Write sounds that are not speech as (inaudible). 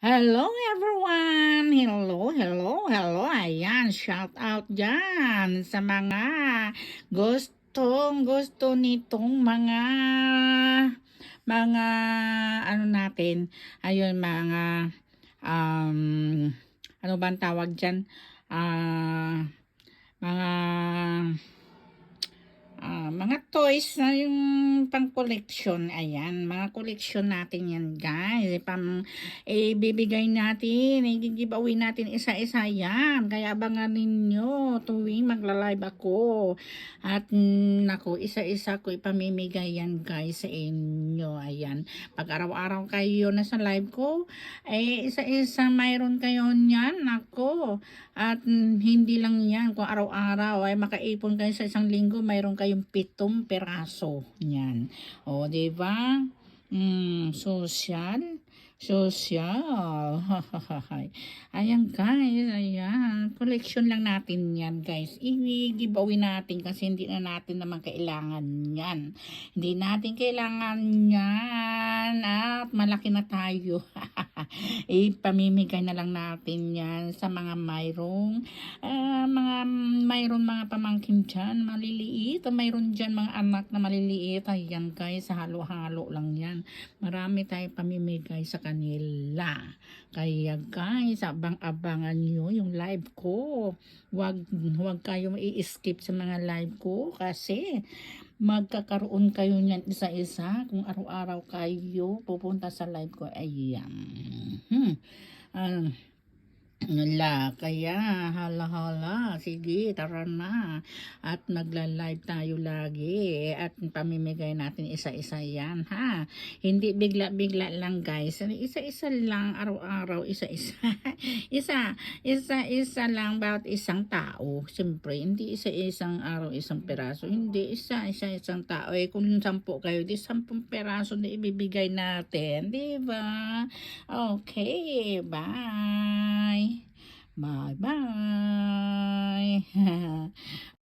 Hello everyone! Hello, hello, hello. Ayan, shout out dyan sa mga gustong gusto nitong mga mga ano natin. Ayun, mga um, ano ba ang tawag dyan? Ah, mga Ah, mga toys na yung pang collection. Ayan, mga collection natin yan, guys. Pam, eh, bibigay natin, eh, giveaway natin isa-isa yan. Kaya abangan ninyo tuwing magla-live ako. At, naku, isa-isa ko ipamimigay yan, guys, sa inyo. Ayan, pag araw-araw kayo nasa live ko, eh, isa-isa mayroon kayo niyan, nako. At hindi lang yan, kung araw-araw ay makaipon kayo sa isang linggo, mayroon kayong pitong peraso. Yan. O, di ba? Mm, social. Social. (laughs) ayan guys, ayan. Collection lang natin yan guys. I-giveaway natin kasi hindi na natin naman kailangan yan. Hindi natin kailangan yan. At malaki na tayo. (laughs) Ipamimigay na lang natin yan sa mga mayroong ah, mga mayroon mga pamangkin dyan, maliliit. Mayroon dyan mga anak na maliliit. Ayan guys, halo-halo lang yan. Marami tayong pamimigay sa kanila. Kaya guys, abang-abangan nyo yung live ko. Huwag, huwag kayo i-skip sa mga live ko kasi magkakaroon kayo niyan isa-isa kung araw-araw kayo pupunta sa live ko. Ayan. Hmm. Ah, wala, kaya hala-hala, sige, tara na. At nagla-live tayo lagi at pamimigay natin isa-isa yan, ha? Hindi bigla-bigla lang, guys. Isa-isa lang, araw-araw, isa-isa. (laughs) isa, isa-isa lang bawat isang tao. Siyempre, hindi isa-isang araw, isang peraso. Hindi, isa-isa-isang tao. Eh, kung sampu kayo, di sampung peraso na ibibigay natin, di ba? Okay, bye. Bye bye.